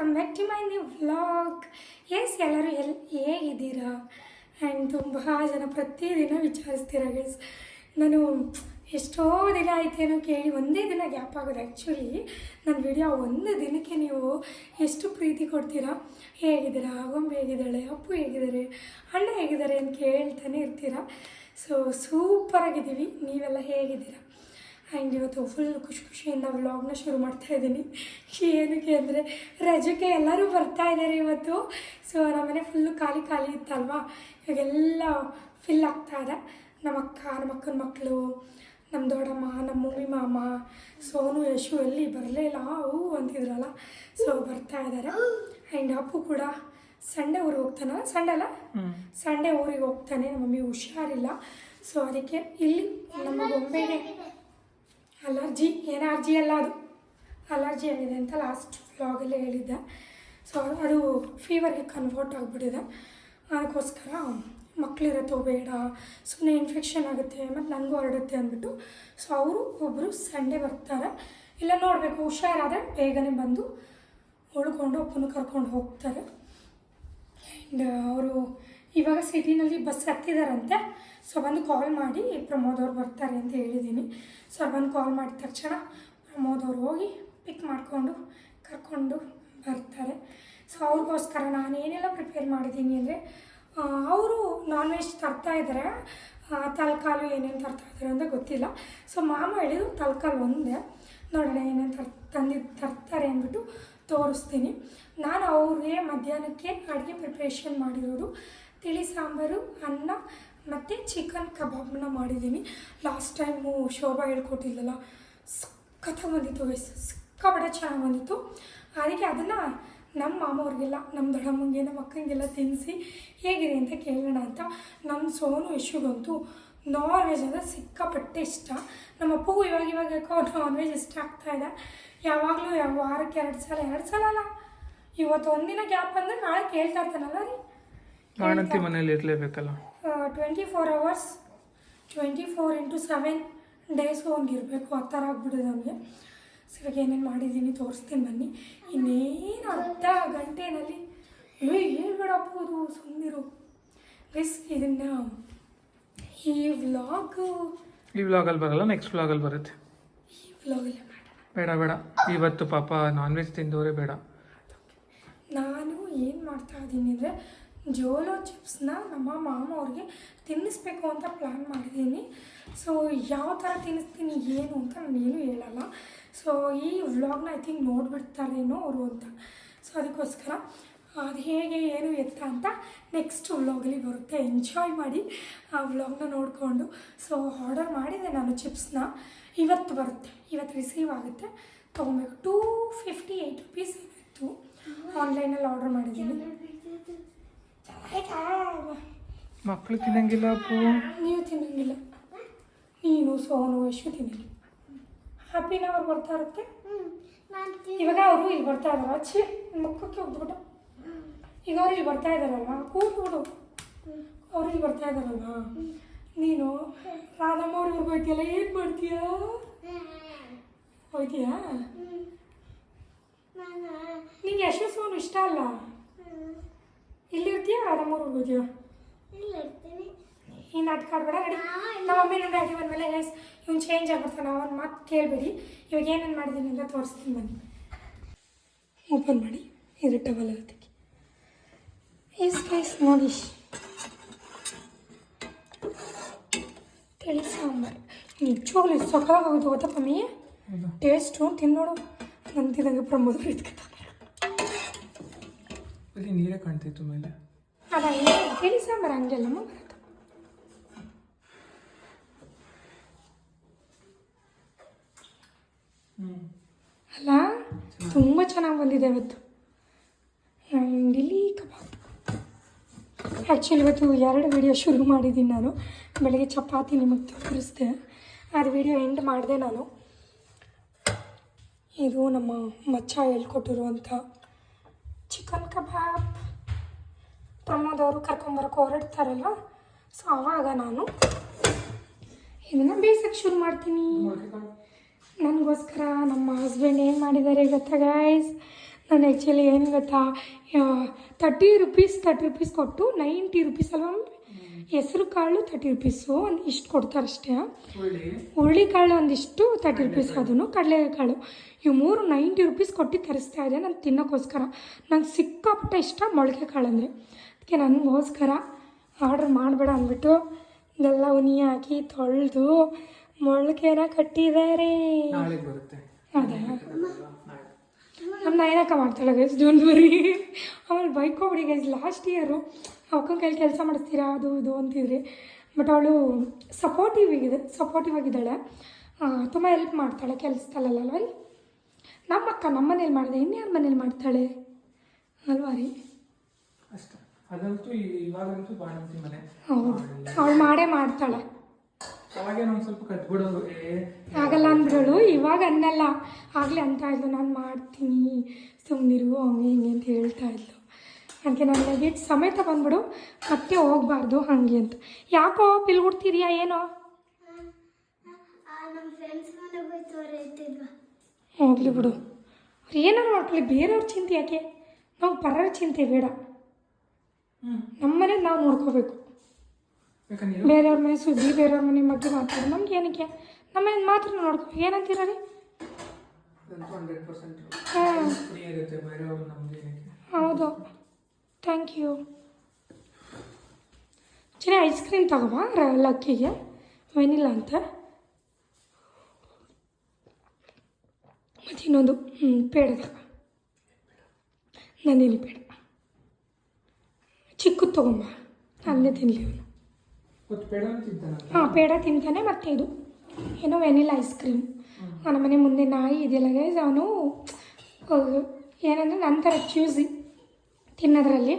Welcome back to my new vlog S ಎಲ್ಲರೂ ಎಲ್, ಹೇಗಿದ್ದೀರಾ? ಆ್ಯಂಡ್ ತುಂಬ ಜನ ಪ್ರತಿದಿನ ವಿಚಾರಿಸ್ತೀರ ಗೈಸ್ ನಾನು ಎಷ್ಟೋ ದಿನ ಆಯ್ತೇನೋ ಕೇಳಿ, ಒಂದೇ ದಿನ ಗ್ಯಾಪ್ ಆಗೋದು ಆ್ಯಕ್ಚುಲಿ ನನ್ನ ವಿಡಿಯೋ ಒಂದು ದಿನಕ್ಕೆ ನೀವು ಎಷ್ಟು ಪ್ರೀತಿ ಕೊಡ್ತೀರಾ? ಹೇಗಿದ್ದೀರಾ? ಗೊಂಬೆ ಹೇಗಿದ್ದಾಳೆ? ಅಪ್ಪು ಹೇಗಿದ್ದಾರೆ? ಅಣ್ಣ ಹೇಗಿದ್ದಾರೆ ಅಂತ ಕೇಳ್ತಾನೆ ಇರ್ತೀರಾ? ಸೊ ಸೂಪರಾಗಿದ್ದೀವಿ ನೀವೆಲ್ಲ ಹೇಗಿದ್ದೀರಾ? ಆ್ಯಂಡ್ ಇವತ್ತು ಫುಲ್ ಖುಷಿ ಖುಷಿಯಿಂದ ವ್ಲಾಗ್ನ ಶುರು ಮಾಡ್ತಾ ಇದ್ದೀನಿ. ಏನಕ್ಕೆ ಅಂದರೆ ರಜಕ್ಕೆ ಎಲ್ಲರೂ ಬರ್ತಾ ಇದ್ದಾರೆ ಇವತ್ತು. ಸೊ ನಮ್ಮನೆ ಫುಲ್ಲು ಖಾಲಿ ಖಾಲಿ ಇತ್ತಲ್ವಾ? ಇವಾಗೆಲ್ಲ ಫಿಲ್ ಆಗ್ತಾ ಇದೆ. ನಮ್ಮ ಅಕ್ಕ ನಮ್ಮ ಅಕ್ಕನ ಮಕ್ಕಳು ನಮ್ಮ ದೊಡ್ಡಮ್ಮ ನಮ್ಮ ಮಮ್ಮಿ ಮಾಮ ಸೋನು ಯಶು ಎಲ್ಲಿ ಬರಲೇ ಇಲ್ಲ. ಹೂ ಅಂತಿದ್ರಲ್ಲ. ಸೊ ಬರ್ತಾ ಇದ್ದಾರೆ ಆ್ಯಂಡ್ ಅಪ್ಪು ಕೂಡ ಸಂಡೇ ಊರಿಗೆ ಹೋಗ್ತಾನೆ? ಸಂಡೆ ಅಲ್ಲ? ಸಂಡೇ ಊರಿಗೆ ಹೋಗ್ತಾನೆ. ನಮ್ಮ ಮಮ್ಮಿ ಹುಷಾರಿಲ್ಲ. ಸೊ ಅದಕ್ಕೆ ಇಲ್ಲಿ ನಮ್ಮ ಗೊಂಬೆಗೆ ಅಲರ್ಜಿ, ಏನು ಅರ್ಜಿ ಅಲ್ಲ ಅದು. ಅಲರ್ಜಿ ಆಗಿದೆ ಅಂತ ಲಾಸ್ಟ್ ವ್ಲಾಗಲ್ಲೇ ಹೇಳಿದ್ದೆ. ಸೊ ಅದು ಫೀವರ್ಗೆ ಕನ್ವರ್ಟ್ ಆಗಿಬಿಟ್ಟಿದೆ. ಅದಕ್ಕೋಸ್ಕರ ಮಕ್ಕಳಿರತ್ತೋ ಬೇಡ ಸುಮ್ಮನೆ ಇನ್ಫೆಕ್ಷನ್ ಆಗುತ್ತೆ, ಮತ್ತು ನನಗೂ ಹರಡುತ್ತೆ ಅಂದ್ಬಿಟ್ಟು. ಸೊ ಅವರು ಒಬ್ಬರು ಸಂಡೇ ಬರ್ತಾರೆ. ಇಲ್ಲ, ನೋಡಬೇಕು, ಹುಷಾರಾದರೆ ಬೇಗನೆ ಬಂದು ಉಳ್ಕೊಂಡು ಅಪ್ಪನ ಕರ್ಕೊಂಡು ಹೋಗ್ತಾರೆ. ಆ್ಯಂಡ್ ಅವರು ಇವಾಗ ಸಿಟಿನಲ್ಲಿ ಬಸ್ ಹತ್ತಿದಾರಂತೆ. ಸೊ ಬಂದು ಕಾಲ್ ಮಾಡಿ ಪ್ರಮೋದ್ ಅವ್ರು ಬರ್ತಾರೆ ಅಂತ ಹೇಳಿದ್ದೀನಿ. ಸೊ ಬಂದು ಕಾಲ್ ಮಾಡಿದ ತಕ್ಷಣ ಪ್ರಮೋದ್ ಅವ್ರು ಹೋಗಿ ಪಿಕ್ ಮಾಡಿಕೊಂಡು ಕರ್ಕೊಂಡು ಬರ್ತಾರೆ. ಸೊ ಅವ್ರಿಗೋಸ್ಕರ ನಾನು ಏನೆಲ್ಲ ಪ್ರಿಪೇರ್ ಮಾಡಿದ್ದೀನಿ ಅಂದರೆ ಅವರು ನಾನ್ ವೆಜ್ ತರ್ತಾ ಇದ್ದಾರೆ ತಲ್ಕಾಲು ಏನೇನು ತರ್ತಾ ಇದ್ದಾರೆ ಅಂತ ಗೊತ್ತಿಲ್ಲ. ಸೊ ಮಾಮ ಹೇಳಿದ್ರು ತಲ್ಕಾಲು ಒಂದೇ. ನೋಡೋಣ ಏನೇನು ತರ್ ತಂದಿದ್ದು ತರ್ತಾರೆ ಅಂದ್ಬಿಟ್ಟು ತೋರಿಸ್ತೀನಿ. ನಾನು ಅವ್ರಿಗೆ ಮಧ್ಯಾಹ್ನಕ್ಕೆ ಅಡುಗೆ ಪ್ರಿಪ್ರೇಷನ್ ಮಾಡಿರೋದು. ತಿಳಿ ಸಾಂಬಾರು, ಅನ್ನ ಮತ್ತು ಚಿಕನ್ ಕಬಾಬ್ನ ಮಾಡಿದ್ದೀನಿ. ಲಾಸ್ಟ್ ಟೈಮು ಶೋಭಾ ಹೇಳ್ಕೊಟ್ಟಿಲ್ಲಲ್ಲ ಸಖತ್ತಾಗಿ ಬಂದಿತ್ತು ವಯಸ್ ಸಿಕ್ಕಾಪಟ್ಟೆ ಚೆನ್ನಾಗಿ ಬಂದಿತ್ತು. ಅದಕ್ಕೆ ಅದನ್ನು ನಮ್ಮ ಮಾಮವ್ರಿಗೆಲ್ಲ ನಮ್ಮ ದೊಡ್ಡಮ್ಮಂಗೆ ನಮ್ಮ ಅಕ್ಕಂಗೆಲ್ಲ ತಿನ್ನಿಸಿ ಹೇಗಿದೆ ಅಂತ ಕೇಳೋಣ ಅಂತ. ನಮ್ಮ ಸೋನು ಯಶುಗಂತೂ ನಾನ್ ವೆಜ್ ಅಂದರೆ ಸಿಕ್ಕಾಪಟ್ಟೆ ಇಷ್ಟ. ನಮ್ಮ ಅಪ್ಪಗೂ ಇವಾಗ ಇವಾಗ ಯಾಕೋ ನಾನ್ ವೆಜ್ ಇಷ್ಟ ಆಗ್ತಾ ಇದೆ. ಯಾವಾಗಲೂ ಯಾವ ವಾರಕ್ಕೆ ಎರಡು ಸಲ ಎರಡು ಸಲ ಅಲ್ಲ. ಇವತ್ತು ಒಂದಿನ ಗ್ಯಾಪ್ ಅಂದರೆ ನಾಳೆ ಕೇಳ್ತಾ ಇರ್ತಾನಲ್ಲ ರೀ. ಮನೇಲಿ ಇರಲೇಬೇಕಲ್ಲ. Twenty four hours twenty four into seven days ಇರಬೇಕು ಆ ಥರ ಆಗ್ಬಿಡೋದು ನಮಗೆ. ಸೊ ಇವಾಗ ಏನೇನು ಮಾಡಿದ್ದೀನಿ ತೋರಿಸ್ತೀನಿ ಬನ್ನಿ. ಇನ್ನೇನು ಅರ್ಧ ಗಂಟೆನಲ್ಲಿ ಏ ಹೇಳ್ಬೇಡಪ್ಪೋದು ಸುಮ್ಮನಿರು ಪ್ಲೀಸ್ ಇದನ್ನು ಈ ವ್ಲಾಗು ಈ ವ್ಲಾಗಲ್ಲಿ ಬರಲ್ಲ ನೆಕ್ಸ್ಟ್ ವ್ಲಾಗಲ್ಲಿ ಬರುತ್ತೆ. ಈ ವ್ಲಾಗಲ್ಲೇ ಬೇಡ ಬೇಡ. ಇವತ್ತು ಪಾಪ ನಾನ್ ವೆಜ್ ತಿಂದವರೇ ಬೇಡ ನಾನು ಏನು ಮಾಡ್ತಾ ಇದ್ದೀನಿ ಅಂದರೆ ಜೋಲೋ ಚಿಪ್ಸ್ನ ನಮ್ಮ ಮಾಮ ಅವ್ರಿಗೆ ತಿನ್ನಿಸ್ಬೇಕು ಅಂತ ಪ್ಲ್ಯಾನ್ ಮಾಡಿದ್ದೀನಿ. ಸೊ ಯಾವ ಥರ ತಿನ್ನಿಸ್ತೀನಿ ಏನು ಅಂತ ನಾನೇನು ಹೇಳಲ್ಲ. ಸೊ ಈ ವ್ಲಾಗ್ನ ಐ ಥಿಂಕ್ ನೋಡಿಬಿಡ್ತಾರೇನೋ ಅವರು ಅಂತ. ಸೊ ಅದಕ್ಕೋಸ್ಕರ ಅದು ಹೇಗೆ ಏನು ಎತ್ತ ಅಂತ ನೆಕ್ಸ್ಟ್ ವ್ಲಾಗಲ್ಲಿ ಬರುತ್ತೆ. ಎಂಜಾಯ್ ಮಾಡಿ ಆ ವ್ಲಾಗ್ನ ನೋಡಿಕೊಂಡು. ಸೊ ಆರ್ಡರ್ ಮಾಡಿದೆ ನಾನು ಚಿಪ್ಸ್ನ ಇವತ್ತು ಬರುತ್ತೆ. ಇವತ್ತು ರಿಸೀವ್ ಆಗುತ್ತೆ. ತೊಗೊಬೇಕು ಟೂ ಫಿಫ್ಟಿ ಏಯ್ಟ್ ರುಪೀಸ್ ಇತ್ತು ಆನ್ಲೈನಲ್ಲಿ ಆರ್ಡರ್ ಮಾಡಿದ್ದೀನಿ. ಮಕ್ಕಳು ತಿನ್ನಂಗಿಲ್ಲ ಅಪ್ಪು? ನೀವು ತಿನ್ನಂಗಿಲ್ಲ. ನೀನು ಸೋನು, ಯಶು ತಿನ್ನಿಲ್ಲ. ಹ್ಯಾಪಿನ ಅವ್ರು ಬರ್ತಾ ಇರುತ್ತೆ. ಇವಾಗ ಅವರು ಇಲ್ಲಿ ಬರ್ತಾ ಇದಾರ ಅಚ್ಚಿ ಮುಖಕ್ಕೆ ಹೋಗ್ಬಿಟ್ಟು ಈಗ ಅವ್ರು ಇಲ್ಲಿ ಬರ್ತಾ ಇದಾರಲ್ಲ ಕೂತ್ಬಿಡು. ಅವ್ರು ಇಲ್ಲಿ ಬರ್ತಾ ಇದಾರಲ್ಲ ನೀನು ರಾಧಮ್ಮ ಅವ್ರಿಗೆ ಹೋಗ್ತೀಯಲ್ಲ ಏನು ಮಾಡ್ತೀಯಾ? ಹೋಗ್ತೀಯಾ ನಿಂಗೆ ಯಶು, ಸೋನು ಇಷ್ಟ ಅಲ್ಲ? ಇಲ್ಲಿರ್ತೀಯಾ ರಾಧಮ್ಮ ಅವ್ರಿಗೆ ಹೋಗ್ತೀಯಾ? ಈ ನಾಟಕ ಆಡ್ಬೇಡ ರೆಡಿ ನಮ್ಮ ಮಮ್ಮಿ ನಮ್ಮ ಡ್ಯಾಡಿ ಬಂದಮೇಲೆ ಎಸ್ ಇವ್ನು ಚೇಂಜ್ ಆಗ್ಬಿಡ್ತಾನೆ. ಅವನ ಮಾತು ಕೇಳಬೇಡಿ. ಇವಾಗ ಏನೇನು ಮಾಡಿದ್ದೀನಿ ಅಂತ ತೋರಿಸ್ತೀನಿ ಬನ್ನಿ. ಓಪನ್ ಮಾಡಿ. ಇದು ಟವಲ್ ಅದಕ್ಕೆ ಎಸ್ ಗೈಸ್ ನೋಡಿ. ತಿಳಿ ಸಾಂಬಾರು. ನಿಜವಾಗ್ಲೂ ಸೊಕ್ಕಾಗೋದು ಗೊತ್ತಾ ಮಮ್ಮಿ? ಟೇಸ್ಟು ತಿನ್ನೋಡು ನಂತಿದಂಗೆ ಪ್ರಮೋದ್ ಇದ್ಕೊತಾರೆ ಬರೀ ನೀರೇ ಕಾಣ್ತಿತ್ತು ಮೇಲೆ. ಬರುತ್ತೆ. ಅಲ್ಲ, ತುಂಬ ಚೆನ್ನಾಗಿ ಬಂದಿದೆ ಇವತ್ತು. ಇಲ್ಲಿ ಕಬಾಬ್. ಆ್ಯಕ್ಚುಲಿ ಇವತ್ತು ಎರಡು ವಿಡಿಯೋ ಶುರು ಮಾಡಿದ್ದೀನಿ ನಾನು. ಬೆಳಗ್ಗೆ ಚಪಾತಿ ನಿಮಗೆ ತೋರಿಸ್ದೆ. ಅದು ವಿಡಿಯೋ ಎಂಡ್ ಮಾಡಿದೆ ನಾನು. ಇದು ನಮ್ಮ ಮಚ್ಚ ಹೇಳ್ಕೊಟ್ಟಿರುವಂಥ ಚಿಕನ್ ಕಬಾಬ್ ಪ್ರಮೋದ್ ಅವರು ಕರ್ಕೊಂಬರಕ್ಕೆ ಹೊರಡ್ತಾರಲ್ಲ ಸೊ ಆವಾಗ ನಾನು ಇದನ್ನು ಬೇಯಿಸಕ್ಕೆ ಶುರು ಮಾಡ್ತೀನಿ. ನನಗೋಸ್ಕರ ನಮ್ಮ ಹಸ್ಬೆಂಡ್ ಏನು ಮಾಡಿದ್ದಾರೆ ಗೊತ್ತಾ ಗಾಯ್ಸ್ ನಾನು ಆ್ಯಕ್ಚುಲಿ ಏನು ಗೊತ್ತಾ ತರ್ಟಿ ರುಪೀಸ್ ತರ್ಟಿ ರುಪೀಸ್ ಕೊಟ್ಟು ನೈಂಟಿ ರುಪೀಸ್ ಅಲ್ವಾ ಹೆಸರು ಕಾಳು ತರ್ಟಿ ರುಪೀಸು ಒಂದು ಇಷ್ಟು ಕೊಡ್ತಾರೆ ಅಷ್ಟೇ. ಹುರುಳಿಕಾಳು ಒಂದಿಷ್ಟು ತರ್ಟಿ ರುಪೀಸ್ ಅದನ್ನು ಕಡಲೆಕಾಳು ಇವು ಮೂರು ನೈಂಟಿ ರುಪೀಸ್ ಕೊಟ್ಟು ತರಿಸ್ತಾ ಇದೆ ನಾನು ತಿನ್ನೋಕ್ಕೋಸ್ಕರ. ನಂಗೆ ಸಿಕ್ಕಾಪಟ್ಟೆ ಇಷ್ಟ ಮೊಳಕೆ ಕಾಳು ಅಂದರೆ. ಅದಕ್ಕೆ ನನಗೋಸ್ಕರ ಆರ್ಡ್ರ್ ಮಾಡಬೇಡ ಅಂದ್ಬಿಟ್ಟು ಇದೆಲ್ಲ ಉನಿ ಹಾಕಿ ತೊಳೆದು ಮೊಳಕೆನ ಕಟ್ಟಿದ್ದಾರೆ. ಅದೇ ನಮ್ಮ ನಯನಕ್ಕ ಮಾಡ್ತಾಳೆ ಗೈಸ್ ಡೋಂಟ್ ವರಿ ಆಮೇಲೆ ಬೈಕೋಬಿಡಿ ಗೈಸ್ ಲಾಸ್ಟ್ ಇಯರು ಅಕ್ಕನ ಕೈಲಿ ಕೆಲಸ ಮಾಡಿಸ್ತೀರಾ ಅದು ಇದು ಅಂತಿದ್ರಿ. ಬಟ್ ಅವಳು ಸಪೋರ್ಟಿವ್ ಆಗಿದೆ ಸಪೋರ್ಟಿವ್ ಆಗಿದ್ದಾಳೆ. ತುಂಬ ಹೆಲ್ಪ್ ಮಾಡ್ತಾಳೆ ರೀ ನಮ್ಮ ಅಕ್ಕ ನಮ್ಮ ಮನೇಲಿ ಮಾಡಿದೆ ಇನ್ಯಾರ ಮನೇಲಿ ಮಾಡ್ತಾಳೆ? ಅಲ್ವಾ ರೀ? ಅಷ್ಟೇ. ಅದಂತೂ ಈ- ಇವಾಗಂತೂ ಬಾಣಂತಿ ಮನೆ. ಹೌದು. ಅವಳು ಮಾಡೇ ಮಾಡ್ತಾಳೆ. ಸ್ವಲ್ಪ ಆಗಲ್ಲ ಇವಾಗ ಅನ್ನಲ್ಲ. ಆಗಲೇ ಅಂತ ಇದ್ಲು ನಾನು ಮಾಡ್ತೀನಿ. ಸುಮ್ಮನಿರು ಹಂಗೆ ಹಿಂಗೆ ಅಂತ ಹೇಳ್ತಾ ಇದ್ಲು. ಅದಕ್ಕೆ ನಾನು ಲಗೇಜ್ ಸಮೇತ ಬಂದ್ಬಿಡು ಮತ್ತೆ ಹೋಗ್ಬಾರ್ದು ಹಾಗೆ ಅಂತ. ಯಾಕೋ ಪಿಲ್ಗುಡ್ತಿದ್ಯಾ ಏನೋ? ಹೋಗ್ಲಿ ಬಿಡು. ಅವ್ರು ಏನಾರು ಮಾಡ್ಕೊಳ್ಳಿ ಬೇರೆಯವ್ರ ಚಿಂತೆ ಯಾಕೆ? ನಾವು ಪರರ ಚಿಂತೆ ಬೇಡ. ನಮ್ಮನೆ ನಾವು ನೋಡ್ಕೋಬೇಕು. ಬೇರೆಯವ್ರ ಮನೆ ಸುದ್ದಿ ಬೇರೆಯವ್ರ ಮನೆ ಬಗ್ಗೆ ಮಾತಾಡೋದು ನಮ್ಗೆ ಏನಕ್ಕೆ? ನಮ್ಮ ಮನೆ ಮಾತ್ರ ನೋಡ್ಕೊ ಏನಂತೀರ ರೀ ಹೌದು. ಥ್ಯಾಂಕ್ ಯು ಚಿನ್ನ ಐಸ್ ಕ್ರೀಮ್ ತಗೋಬಾ ರ- ಲಕ್ಕಿಗೆ? ವೆನಿಲ್ಲ ಅಂತ? ಮತ್ತು ಇನ್ನೊಂದು ಹ್ಞೂ ಪೇಡದ ನಂದಿನಿ ಪೇಡ. ಚಿಕ್ಕದು ತಗೊಂಬ. ಅಲ್ಲೇ ತಿನ್ನಲಿ ಅವನು. ಹಾಂ ಪೇಡ ತಿಂತಾನೆ ಮತ್ತೆ ಇದು. ಏನೋ ವೆನಿಲ್ಲ ಐಸ್ ಕ್ರೀಮ್. ನನ್ನ ಮನೆ ಮುಂದೆ ನಾಯಿ ಇದೆಯಲ್ಲ ಗೈಸ್ ಅವನು ಏನಂದರೆ ನನ್ನ ಥರ ಚೂಸಿ ತಿನ್ನೋದ್ರಲ್ಲಿ.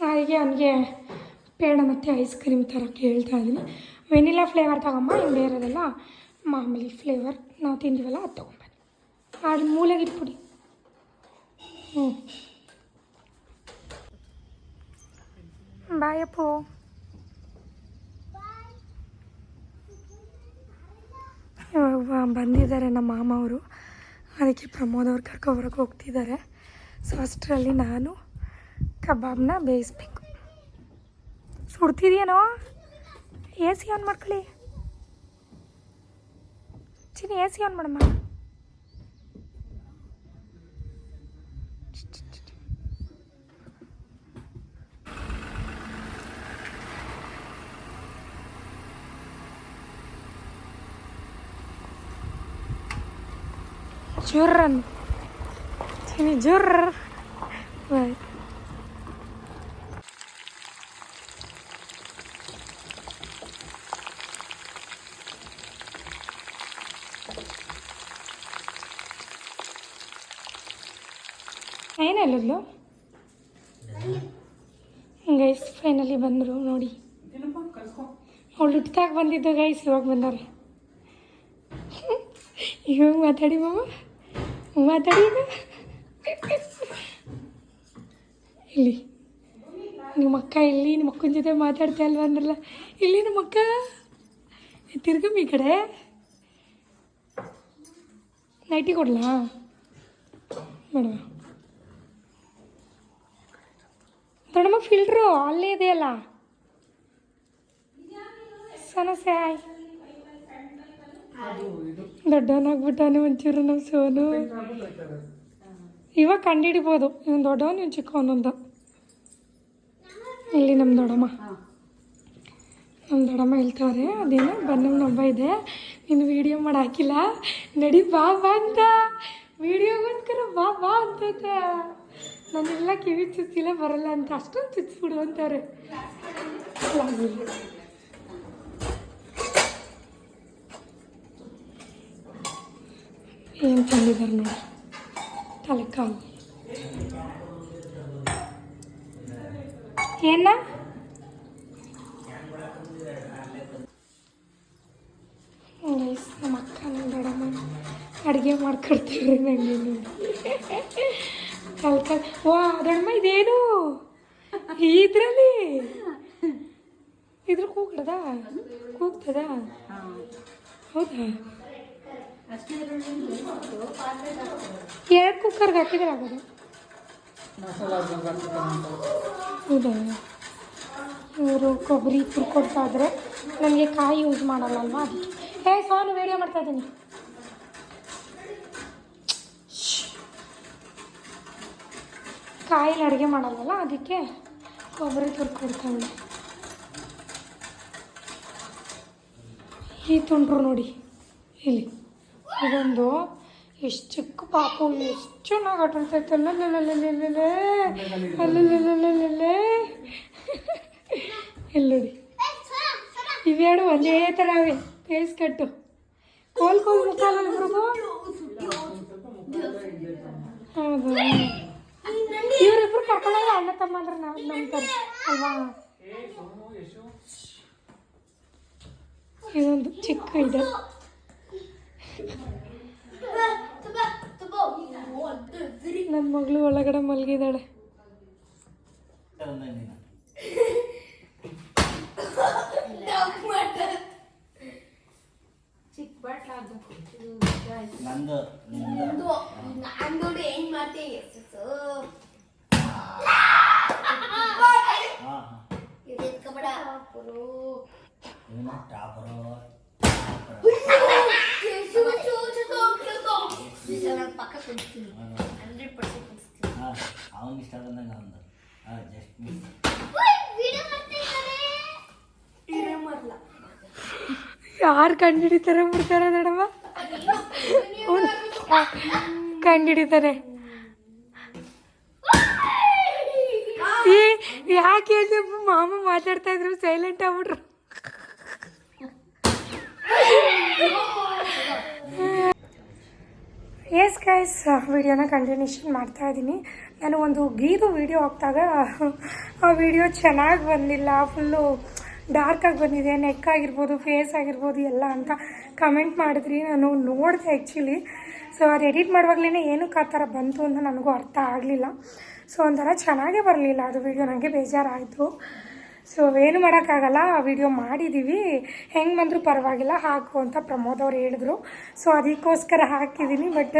ನಾಯಿಗೆ ಅವನಿಗೆ ಪೇಡ ಮತ್ತು ಐಸ್ ಕ್ರೀಮ್ ಥರ ಕೇಳ್ತಾ ಇದ್ದೀನಿ. ವೆನಿಲ್ಲ ಫ್ಲೇವರ್ ತಗೊಂಬ ಇನ್ನು ಬೇರೆದೆಲ್ಲ ಮಾಮೂಲಿ ಫ್ಲೇವರ್ ನಾವು ತಿಂತೀವಲ್ಲ ಅದು ತೊಗೊಂಬನ್ನಿ. ಅದು ಮೂಲೆಗೆ ಇಟ್ಬಿಡಿ ಹ್ಞೂ ಬಾಯಪ್ಪು. ಬಂದಿದ್ದಾರೆ ನಮ್ಮ ಮಾಮ ಅವರು. ಅದಕ್ಕೆ ಪ್ರಮೋದ್ ಅವ್ರು ಕರ್ಕೊಬರಕ್ಕೆ ಹೋಗ್ತಿದ್ದಾರೆ. ಸೊ ಅಷ್ಟರಲ್ಲಿ ನಾನು ಕಬಾಬ್ನ ಬೇಯಿಸ್ಬೇಕು. ಸುಡ್ತಿದೆಯೇನೋ? ಎ ಸಿ ಆನ್ ಮಾಡ್ಕೊಳ್ಳಿ. ಚಿನ್ನಿ ಎ ಸಿ ಆನ್ ಮಾಡಮ್ಮ. ಜುರ್ರನ್ ಚಿನ್ನಿ ಜುರ್ರ ಬಾಯ್ ಏನೆಲ್ಲೂ ಗೈಸ್ ಫೈನಲಿ ಬಂದರು ನೋಡಿ. ಏನಪ್ಪ ಕಲ್ಸ್ಕೊ ಅವಳು ಹುಟ್ಟಿದಾಗ ಬಂದಿದ್ದು ಗೈಸ್ ಇವಾಗ ಬಂದವ್ರೆ. ಇವಾಗ ಮಾತಾಡಿ ಮಾಮ ಈಗ. ಇಲ್ಲಿ, ನಿಮ್ಮ ಅಕ್ಕ ಇಲ್ಲಿ ನಿಮ್ಮ ಅಕ್ಕನ ಜೊತೆ ಮಾತಾಡ್ತಾ ಇಲ್ವಾ ಅಂದ್ರಲ್ಲ? ಇಲ್ಲಿ ನಮ್ಮ ಅಕ್ಕ? ತಿರ್ಗಮ್ಮ ಈ ಕಡೆ. ನೈಟಿ ಕೊಡಲಾ? ಮೇಡಮ್ಮ ದೊಡ್ಡಮ್ಮ ಫಿಲ್ಟ್ರು ಅಲ್ಲೇ ಇದೆಯಲ್ಲ? ಸಮಸ್ಯೆ ಆಯ್ ದೊಡ್ಡವನಾಗ್ಬಿಟ್ಟಾನೆ ಒಂಚೂರು ನಮ್ಮ ಸೋನು. ಇವಾಗ ಕಂಡುಹಿಡಿಬೋದು ಇವನು ದೊಡ್ಡವನು, ಇವ್ನು ಚಿಕ್ಕವನು ಅಂತ ಇಲ್ಲಿ ನಮ್ಮ ದೊಡ್ಡಮ್ಮ. ನಮ್ಮ ದೊಡ್ಡಮ್ಮ ಹೇಳ್ತವ್ರೆ, ಅದೇನೋ ಬನ್ನಮ್ಮನ ಹಬ್ಬ ಇದೆ. ನೀನು ವೀಡಿಯೋ ಮಾಡಿ ಹಾಕಿಲ್ಲ. ನಡಿ ಬಾ ಬಾ ಅಂತ. ವೀಡಿಯೋಗೋಸ್ಕರ ಬಾ ಬಾ ಅಂತೈತೆ ನಾನೆಲ್ಲ ಕಿವಿ ಚುಚ್ಚಿಲ್ಲ, ಬರಲ್ಲ ಅಂತ. ಅಷ್ಟೊಂದು ಚುಚ್ಚಿಬಿಡು ಅಂತಾರೆ ಏನು ತಂದಿದ್ದಾರೆ ನೋಡಿ ತಲೆಕಾಲು ಏನ? ಗೈಸ್ ನಮ್ಮ ಅಕ್ಕ ನಮ್ಮ ದೊಡ್ಡಮ್ಮ ಅಡುಗೆ ಮಾಡ್ಕೊಡ್ತೀವ್ರಿ ನನಗೆ ಕಲ್ಕಲ್ ವಾ ದೊಡ್ಡಮ್ಮ ಇದೇನು? ಇದರಲ್ಲಿ? ಇದ್ರ ಕೂಗ್ತದ? ಕೂಗ್ತದ ಹೌದಾ? ಎರಡು ಕುಕ್ಕರ್ಗೆ ಹಾಕಿದ್ರೆ ಆಗೋದು. ಹೌದಾ ಇವರು ಕೊಬ್ಬರಿ ತುರ್ಕೊಡ್ತಾ ಇದ್ರೆ ನಮಗೆ ಕಾಯಿ ಯೂಸ್ ಮಾಡಲ್ಲ ಅಲ್ವಾ ಅದಕ್ಕೆ ಹೇ ಸೋನು ವಿಡಿಯೋ ಮಾಡ್ತಾ ಇದ್ದೀನಿ. ಕಾಯಿಲಿ ಅಡುಗೆ ಮಾಡಲ್ವಲ್ಲ, ಅದಕ್ಕೆ ಕೊಬ್ಬರಿ ತುರ್ಕೊಡ್ತಾಳೆ ಈ ತುಂಡ್ರು ನೋಡಿ, ಇಲ್ಲಿ. ಇದೊಂದು ಎಷ್ಟು ಚಿಕ್ಕ ಪಾಪು ಎಷ್ಟು ಚೆನ್ನಾಗಿ ಆಟ ಆಡ್ತೈತೆ ಅಲ್ಲಲ್ಲೇ ನೋಡಿ ಇವೆರಡು ಒಂದೇ ಥರ ಅವೆ ಫೇಸ್ ಕಟ್ಟು ಕೋಲ್ ಕೋಲ್ ಮುಖಾಲ ಹೌದು. ಇವರಿಬ್ರು ಕರ್ಕೊಂಡೋಗಿ ಅಣ್ಣ ತಮ್ಮ ಅಂದ್ರೆ ನಾವು ನಂಬ್ತಾರೆ ಅಲ್ವಾ? ಇದೊಂದು ಚಿಕ್ಕ ಇದೆ. ನನ್ನ ಮಗಳು ಒಳಗಡೆ ಮಲಗಿದ್ದಾಳೆ ನಂದು ನಿಂದು. ಹಾಂ ಇವನ ಟಾಪರು. ಹಾಂ ಅವನಿಗೆ ಇಷ್ಟ ಬಂದಂಗ ಜಸ್ಟ್ ಯಾರು ಕಂಡಿಡಿತಾರೆ ಬಿಡ್ತಾರೆ ನಡವ ಕಂಡಿಡಿತಾರೆ. ಯಾಕೆ ಮಾಮ ಮಾತಾಡ್ತಾ ಇದ್ರು? ಸೈಲೆಂಟ್ ಆಗ್ಬಿಟ್ರು ಎಸ್ ಗೈಸ್ ವಿಡಿಯೋನ ಕಂಟಿನ್ಯೂಷನ್ ಮಾಡ್ತಾ ಇದ್ದೀನಿ. ನಾನು ಒಂದು ಗೀದು ವಿಡಿಯೋ ಹಾಕ್ದಾಗ, ಆ ವಿಡಿಯೋ ಚೆನ್ನಾಗಿ ಬಂದಿಲ್ಲ ಫುಲ್ಲು ಆಗಿ ಬಂದಿದೆ ನೆಕ್ ಆಗಿರ್ಬೋದು ಫೇಸ್ ಆಗಿರ್ಬೋದು, ಎಲ್ಲ ಅಂತ ಕಮೆಂಟ್ ಮಾಡಿದ್ರಿ. ನಾನು ನೋಡಿದೆ ಆ್ಯಕ್ಚುಲಿ ಸೊ ಅದು ಎಡಿಟ್ ಮಾಡುವಾಗಲೇ ಏನಕ್ಕೆ ಆ ಥರ ಬಂತು ಅಂತ ನನಗೂ ಅರ್ಥ ಆಗಲಿಲ್ಲ. ಸೊ ಒಂಥರ ಚೆನ್ನಾಗೇ ಬರಲಿಲ್ಲ ಅದು ವಿಡಿಯೋ ನನಗೆ ಬೇಜಾರಾಯಿತು. ಸೊ ಏನು ಮಾಡೋಕ್ಕಾಗಲ್ಲ ವಿಡಿಯೋ ಮಾಡಿದ್ದೀವಿ ಹೆಂಗೆ ಬಂದರೂ ಪರವಾಗಿಲ್ಲ, ಹಾಕು ಅಂತ ಪ್ರಮೋದ್ ಅವ್ರು ಹೇಳಿದ್ರು. ಸೊ ಅದಕ್ಕೋಸ್ಕರ ಹಾಕಿದ್ದೀನಿ ಬಟ್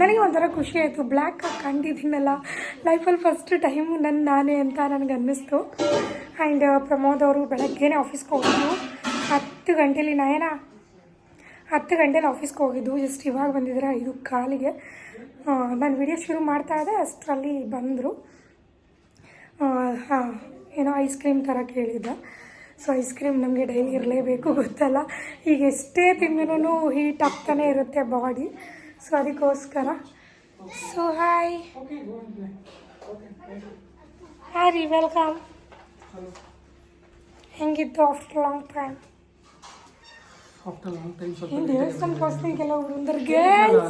ನನಗೆ ಒಂಥರ ಖುಷಿ ಆಯಿತು. ಬ್ಲ್ಯಾಕ್ ಕಂಡಿದ್ದೀನಲ್ಲ ಲೈಫಲ್ಲಿ ಫಸ್ಟ್ ಟೈಮು ನನ್ನ ನಾನೇ ಅಂತ ನನಗೆ ಅನ್ನಿಸ್ತು. ಆ್ಯಂಡ್ ಪ್ರಮೋದ್ ಅವರು ಬೆಳಗ್ಗೆನೇ ಆಫೀಸ್ಗೆ ಹೋಗಿದ್ದು ಹತ್ತು ಗಂಟೆಲಿ ನಯನ, ಹತ್ತು ಗಂಟೆಲಿ ಆಫೀಸ್ಗೆ ಹೋಗಿದ್ದು. ಜಸ್ಟ್ ಇವಾಗ ಬಂದಿದ್ದಾರೆ ಐದು ಕಾಲಿಗೆ. ನಾನು ವಿಡಿಯೋ ಶುರು ಮಾಡ್ತಾ ಇದ್ದೆ ಅಷ್ಟರಲ್ಲಿ ಬಂದರು. ಹಾಂ. ಏನೋ ಐಸ್ ಕ್ರೀಮ್ ಥರ ಕೇಳಿದ್ದ. ಸೊ ಐಸ್ ಕ್ರೀಮ್ ನಮಗೆ ಡೈಲಿ ಇರಲೇಬೇಕು ಗೊತ್ತಲ್ಲ? ಈಗ ಎಷ್ಟೇ ತಿಂದ್ರೂ ಹೀಟ್ ಆಗ್ತಾನೆ ಇರುತ್ತೆ ಬಾಡಿ ಸೊ ಅದಕ್ಕೋಸ್ಕರ. ಸೊ ಹಾಯ್ ಹಾಯ್ ರೀ ವೆಲ್ಕಮ್ ಹೆಂಗಿತ್ತು after long time after long time ಸ್ವಲ್ಪ ಏನು ದೇವಸ್ಥಾನಕ್ಕೆ ಹೋಗ್ತೀನಿ ಕೆಲವು ಬೃಂದರ್ಗೆ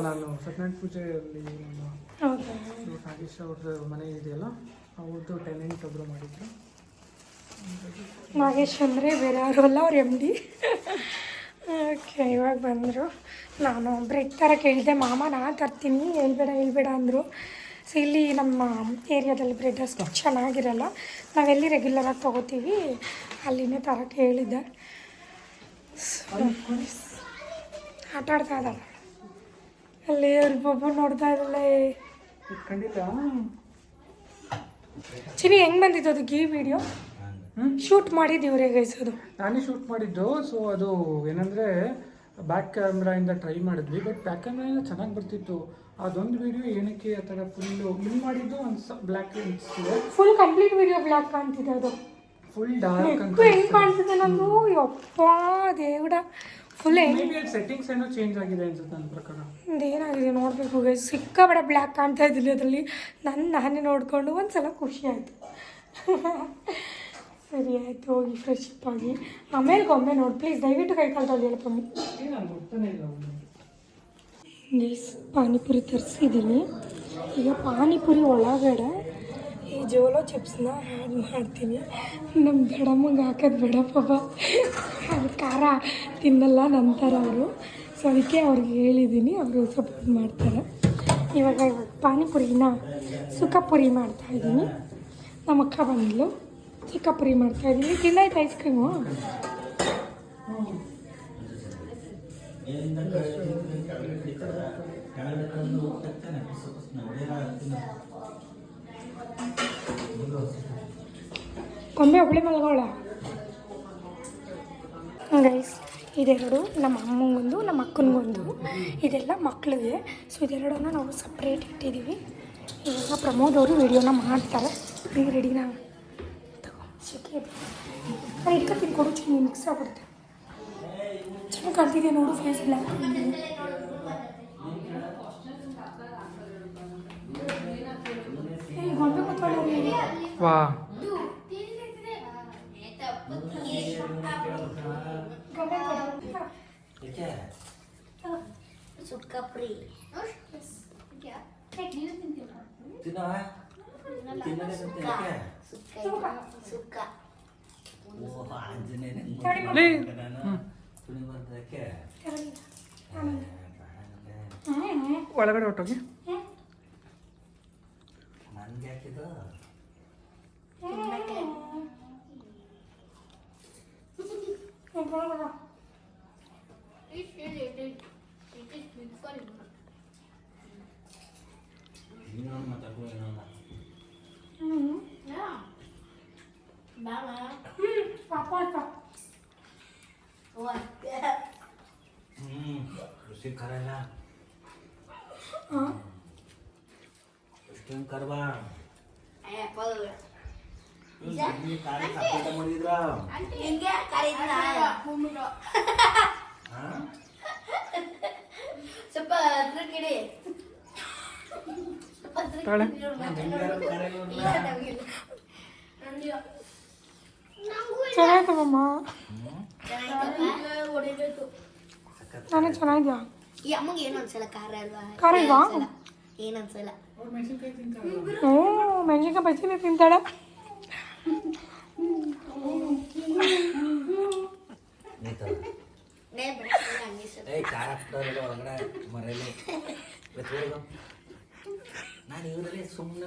ನಾನು ಸತ್ಯನಾರಾಯಣ ಪೂಜೆಯಲ್ಲಿ ನಮ್ಮ ಹೌದಾ? ಇವ್ರು ನಾಗೇಶ್ ಅವ್ರದ್ದು ಮನೆ ಇದೆಯಲ್ಲ ಅವ್ರದ್ದು ಟ್ಯಾಲೆಂಟ್ ಒಬ್ಬರು ಮಾಡಿದ್ರು. ನಾಗೇಶ್ ಅಂದರೆ ಬೇರೆ ಯಾರು ಅಲ್ಲ ಅವ್ರು ಎಂ ಡಿ ಓಕೆ ಇವಾಗ ಬಂದರು. ನಾನು ಬ್ರೆಡ್ ಥರ ಕೇಳಿದೆ ಮಾಮ ನಾನು ತರ್ತೀನಿ ಹೇಳ್ಬೇಡ ಹೇಳ್ಬೇಡ ಅಂದರು. ಸೊ ಇಲ್ಲಿ ನಮ್ಮ ಏರಿಯಾದಲ್ಲಿ ಬ್ರೆಡ್ ಅಷ್ಟು ಚೆನ್ನಾಗಿರಲ್ಲ. ನಾವೆಲ್ಲಿ ರೆಗ್ಯುಲರಾಗಿ ತೊಗೋತೀವಿ ಅಲ್ಲಿನೇ ತರಕ್ಕೆ ಕೇಳಿದ್ದೆ ಆಟ ಆಡ್ತಾ ಇದ್ದಾಳೆ. ಅಲ್ಲಿ ಅವ್ರ ಬೊಬ್ಬು ನೋಡ್ತಾ ಇದ್ದಾಳೆ. ಚಿನಿ ಹೆಂಗೆ ಬಂದಿದ್ದು ಅದು ಗೀ ವಿಡಿಯೋ ಶೂಟ್ ಗೈಸ್ ಅದು. ನಾನೇ ಶೂಟ್ ಮಾಡಿದ್ದು ಸೊ ಅದು ಏನಂದರೆ ಬ್ಯಾಕ್ ಕ್ಯಾಮ್ರಾಯಿಂದ ಟ್ರೈ ಮಾಡಿದ್ವಿ ಬಟ್ ಬ್ಯಾಕ್ ಕ್ಯಾಮ್ರಾಯಿಂದ ಚೆನ್ನಾಗಿ ಬರ್ತಿತ್ತು. ಅದೊಂದು ವಿಡಿಯೋ ಏನಕ್ಕೆ ಆ ಥರ ಫುಲ್ಲು ಮಿಲ್ ಮಾಡಿದ್ದು ಒಂದು ಬ್ಲ್ಯಾಕ್ ಅನಿಸ್ತಿದೆ ಫುಲ್ ಕಂಪ್ಲೀಟ್ ವಿಡಿಯೋ ಬ್ಲಾಕ್ ಕಾಣ್ತಿದೆ ಅದು. ಫುಲ್ ಡಾರ್ಕ್ ಅಂತ ಹೆಂಗ್ ಕಾಣ್ತಿದೆ ನಂದು? ಯಪ್ಪ ದೇವಡ ಫುಲ್ ಸೆಟ್ಟಿಂಗ್ಸ್ ಏನೋ ಚೇಂಜ್ ಆಗಿದೆ ಅನ್ಸುತ್ತೆ ನನ್ನ ಪ್ರಕಾರ. ಏನಾಗಿದೆ ನೋಡಬೇಕು ಗೈಸ್ ಸಿಕ್ಕಾಬಡ ಬ್ಲ್ಯಾಕ್ ಕಾಣ್ತಾ ಇದ್ದಿಲ್ಲ ಅದರಲ್ಲಿ. ನನ್ನ ನಾನೇ ನೋಡಿಕೊಂಡು ಒಂದು ಸಲ ಖುಷಿ ಆಯಿತು. ಸರಿ ಆಯಿತು ಹೋಗಿ ಫ್ರೆಶ್ಶಿಪ್ ಅಪ್ ಆಗಿ. ಆಮೇಲೆ ಒಮ್ಮೆ ನೋಡಿ ಪ್ಲೀಸ್ ದಯವಿಟ್ಟು ಕೈ ಕಾಲು ತೊಳಿ ಹೇಳಪ್ಪ. ಏನು ನಾನು ಗೊತ್ತಾನೆ ಇಲ್ಲ ಅವ್ನು. ಗೈಸ್ ಪಾನಿಪುರಿ ತರಿಸಿದ್ದೀನಿ ಈಗ ಪಾನಿಪುರಿ ಒಳಗಡೆ ಈ ಜೋಲೋ ಚಿಪ್ಸ್ನ ಆ್ಯಡ್ ಮಾಡ್ತೀನಿ. ನಮ್ಮ ದೊಡ್ಡಮ್ಮಗೆ ಹಾಕೋದು ಬೇಡ ಪಾಪ ಅದು ಖಾರ ತಿನ್ನಲ್ಲ ನಂತರ ಅವರು. ಸೊ ಅದಕ್ಕೆ ಅವ್ರಿಗೆ ಹೇಳಿದ್ದೀನಿ ಅವರು ಸಪೋರ್ಟ್ ಮಾಡ್ತಾರೆ. ಇವಾಗ ಇವಾಗ ಪಾನಿಪುರಿನ ಸುಖಪುರಿ ಮಾಡ್ತಾಯಿದ್ದೀನಿ ನಮ್ಮ ಅಕ್ಕ ಬಂದಳು ಚಿಕ್ಕಪುರಿ ಮಾಡ್ತಾಯಿದ್ದೀನಿ ತಿಂದಾಯ್ತು ಐಸ್ ಕ್ರೀಮು ಕೊಂಬೆ ಒಬ್ಬಳೆ ಮಲ್ಗೋಳ. ಗೈಸ್ ಇದೆರಡು ನಮ್ಮ ಅಮ್ಮಂಗೊಂದು, ನಮ್ಮ ಅಕ್ಕನಿಗೊಂದು, ಇದೆಲ್ಲ ಮಕ್ಕಳಿಗೆ ಸೊ ಇದೆರಡನ್ನ ನಾವು ಸಪ್ರೇಟ್ ಇಟ್ಟಿದ್ದೀವಿ ಇವಾಗ ಪ್ರಮೋದ್ ಅವರು ವಿಡಿಯೋನ ಮಾಡ್ತಾರೆ. ಈಗ ರೆಡಿನಾ ತಗೋ ಶೆಕೆ ನಾನು ಇಟ್ಕೊತೀನಿ ಕೊಡು ಚೆನ್ನಾಗಿ ಮಿಕ್ಸ್ ಆಗ್ಬಿಡುತ್ತೆ. ಚೆನ್ನಾಗಿ ಕಾಣ್ತಿದೆ ನೋಡು ಫೇಸ್ ಬ್ಲ್ಯಾಕ್ ಗೊಂಬೆ ಕೂತ್ಕೊಳ್ಳಿ ವಾ. ಗೊಂಬೆ ಕೊಡು. ಯಾಕೆ? ಸುಕ್ಕಪ್ರಿ ತಿನ್ನವ ತಿನ್ನೋದೇ ತಿಂತೀನಿ ಯಾಕೆ ಸುಕ್ಕ ಸುಕ್ಕ ಓ ಆಂಜನೇಯನೇ ಲೇ. ನಾನು ತುಳಿ ಬರ್ದಕ್ಕೆ ಹ್ಞೂ ಒಳಗಡೆ ಹೊಟ್ಟೋಗಿ ನನ್ಗೆ ಹಾಕಿದ್ದು ಇನ್ನೊಂದು ಮಾತಾಡ್ಕೊ ಇನ್ನೊಂದು ಹ್ಞೂ ರುಚಿ ಖರ ಇಲ್ಲ ಎಷ್ಟೊಂದು ಕರ್ಬಾ ಖಾರ ಸಪ್ರೇಟ ಮಾಡಿದ್ರ ಹಾಂ ಸ್ವಲ್ಪ ಹತ್ರ ಕಿಡಿ ಸ್ವಲ್ಪ ಹತ್ರ ತಗೊಳ್ಳೆ. ಚೆನ್ನಾಯ್ತವಮ್ಮ ಹೊಡಿಬೇಕು ನಾನು ಚೆನ್ನಾಗಿದ್ಯಾ? ಈ ಅಮ್ಮಗೆ ಏನು ಅನ್ಸಲ್ಲ? ಖಾರ ಅಲ್ವಾ? ಖಾರ ಇಲ್ವಾ? ಏನು ಅನ್ಸಲ್ಲ? ಹ್ಞೂ ಮೆಣಸಿನ್ಕಾಯಿ ಬಜ್ಜಿನೇ ತಿಂತಾಳೆ. ನಾನು ಇವರಲ್ಲಿ ಸುಮ್ಮನೆ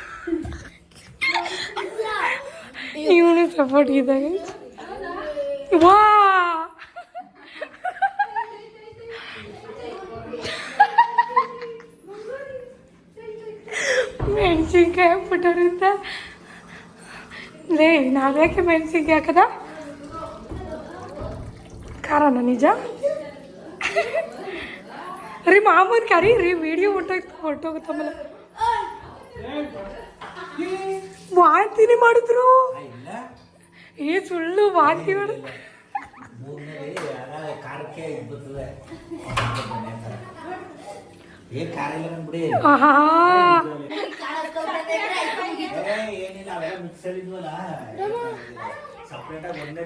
ಇವನು ಸಪೋರ್ಟ್ ಇದ್ದಾಗ ವಾ! ಮೆಣಸಿನ್ಕಾಯಿ ಹಾಕ್ಬಿಟ್ಟವ್ರಿಂದ ಲೇ ನಾವ್ಯಾಕೆ ಮೆಣಸಿನ್ಕಾಯಿ ಹಾಕದ? ಖಾರನ ನಿಜ? ರೀ ಮಾಮೂಲಿ ಕರಿ ರೀ ವಿಡಿಯೋ ಹೊಟ್ಟೋಗ್ತು ಹೊಟ್ಟೋಗುತ್ತಮ್ಮಲ್ಲ ವಾಂತಿನೇ ಮಾಡಿದ್ರು. ಏ, ಸುಳ್ಳು ಬಾಕಿ